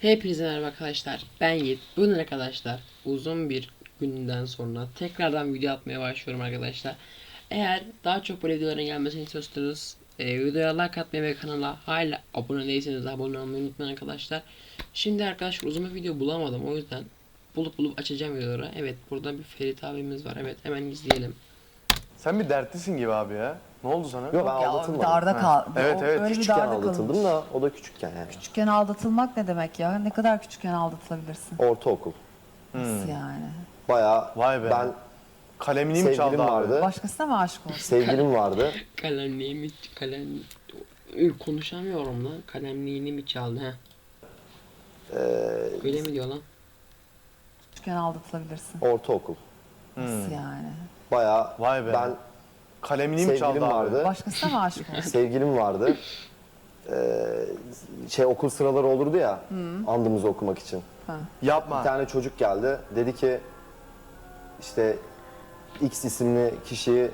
Hepinize merhaba arkadaşlar. Ben Yiğit. Bugün arkadaşlar uzun bir günden sonra tekrardan video atmaya başlıyorum arkadaşlar. Eğer daha çok böyle videoların gelmesini istiyorsanız e, videoya like atmayı ve kanala hala abone değilseniz abone olmayı unutmayın arkadaşlar. Şimdi arkadaşlar uzun bir video bulamadım o yüzden bulup bulup açacağım videoları. Evet burada bir Ferit abimiz var. Evet hemen izleyelim. Sen bir dertlisin gibi abi ya. Ne oldu sana? Yok ben Ya aldatılmadım. darda kal. Evet, evet, Öyle bir Küçükken darda aldatıldım kalınmış. da o da küçükken yani. Küçükken aldatılmak ne demek ya? Ne kadar küçükken aldatılabilirsin? Ortaokul. Nasıl yani? Bayağı Vay be. ben Kalemini mi çaldı sevgilim abi? vardı. Başkasına mı aşık olsun? Sevgilim vardı. Kalemliğimi kalem Ü, konuşamıyorum lan. Kalemliğini mi çaldı ha? Öyle mi diyor lan? Küçükken aldatılabilirsin. Ortaokul. Nasıl yani? Bayağı Vay be. ben Kalemini mi çaldı sevgilim abi? vardı. Başkasına mı aşık olsun? Sevgilim vardı. Ee, şey okul sıraları olurdu ya andımızı okumak için. Bir Yapma. tane çocuk geldi. Dedi ki işte X isimli kişiyi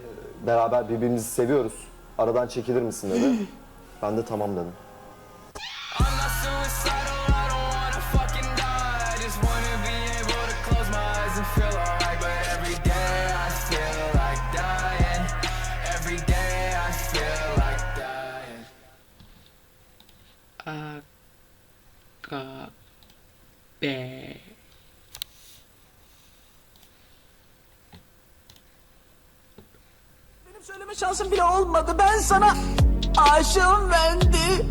beraber birbirimizi seviyoruz. Aradan çekilir misin dedi. Ben de tamam dedim. Be. Benim söyleme şansım bile olmadı. Ben sana aşığım Vendi.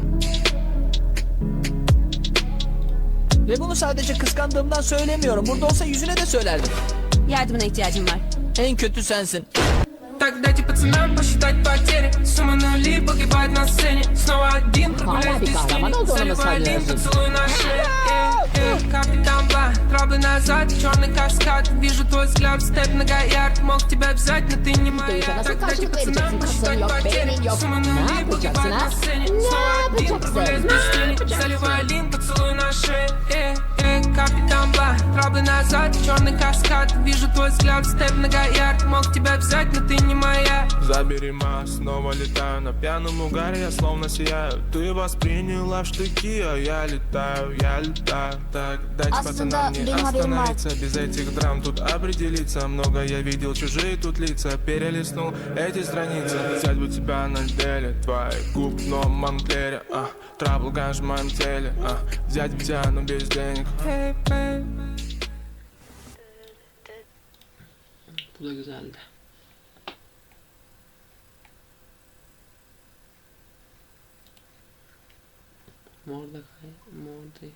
Ve bunu sadece kıskandığımdan söylemiyorum. Burada olsa yüzüne de söylerdim. Yardımına ihtiyacım var. En kötü sensin. Так дайте пацанам посчитать потери. Суммы нули погибает на сцене. Снова один прогуляюсь без тени лин, поцелуй на шее. Э, э, траблы назад, черный каскад. Вижу твой взгляд, степ на ярд Мог тебя взять, но ты не моя. Так дайте пацанам посчитать потери. Суммы нули погибает на сцене. Снова один прогуляюсь без тени Заливаю лин, поцелуй на шее. Э, э, Капитан Бла, траблы назад, черный каскад. Вижу твой взгляд, степ на ярд Мог тебя взять, но ты не моя. Забери ма, снова летаю на пьяном угаре, я словно сияю. Ты восприняла в штыки, а я летаю, я летаю. Так, дайте Aslında пацанам не остановиться Без этих драм тут определиться. Много я видел, чужие тут лица Перелистнул эти страницы. Взять бы тебя на деле Твои губ в новом манклере а, Трабл ганж в моем теле а, Взять бы тебя, но без денег Bu da güzeldi. Mordecai, Mordecai.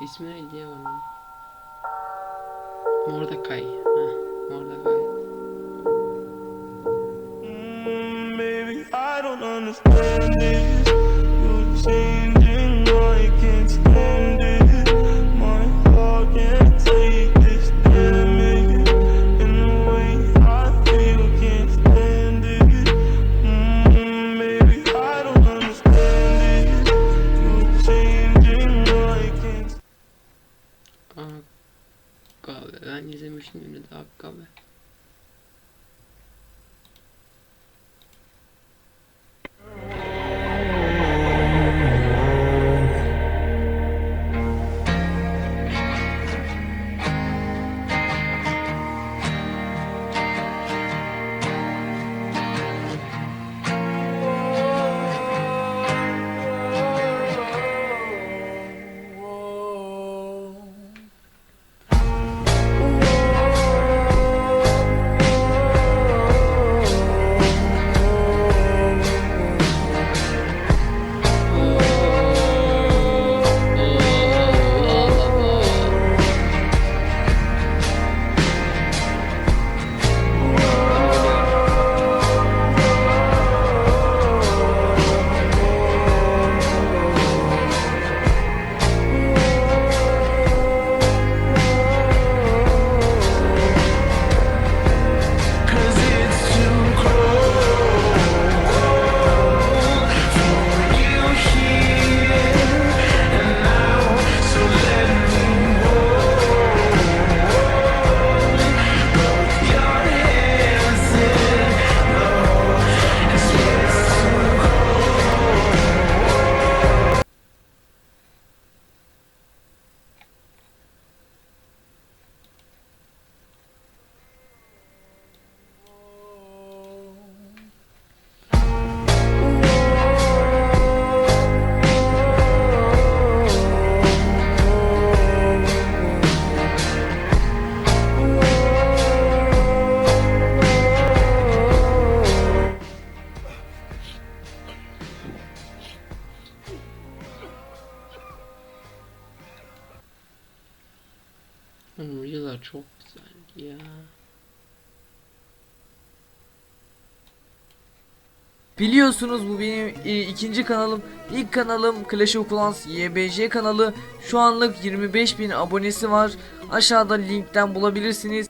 İsmi neydi ya onun? Mordecai. Heh, Mordecai. Baby, I don't understand Akka be. Ben izlemiştim yine de Videolar çok güzel ya. Biliyorsunuz bu benim e, ikinci kanalım. İlk kanalım Clash of Clans YBC kanalı. Şu anlık 25.000 abonesi var. Aşağıda linkten bulabilirsiniz.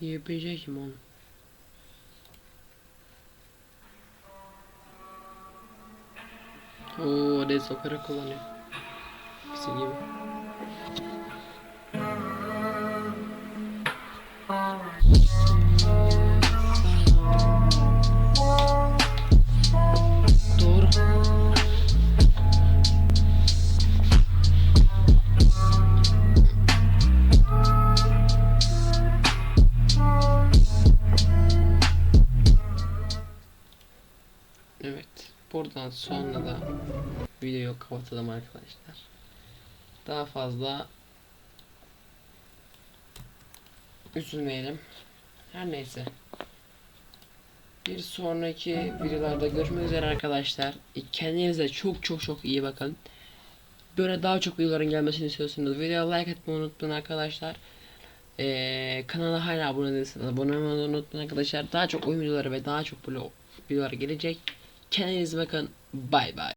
YPC kim oğlum? О, десь опера колони. Сидів. Buradan sonra da videoyu kapatalım arkadaşlar. Daha fazla üzülmeyelim. Her neyse. Bir sonraki videolarda görüşmek üzere arkadaşlar. Kendinize çok çok çok iyi bakın. Böyle daha çok videoların gelmesini istiyorsanız videoya like etmeyi unutmayın arkadaşlar. Ee, kanala hala abone değilseniz abone olmayı unutmayın arkadaşlar. Daha çok oyun videoları ve daha çok böyle videolar gelecek. Kendinize bakın. Bay bay.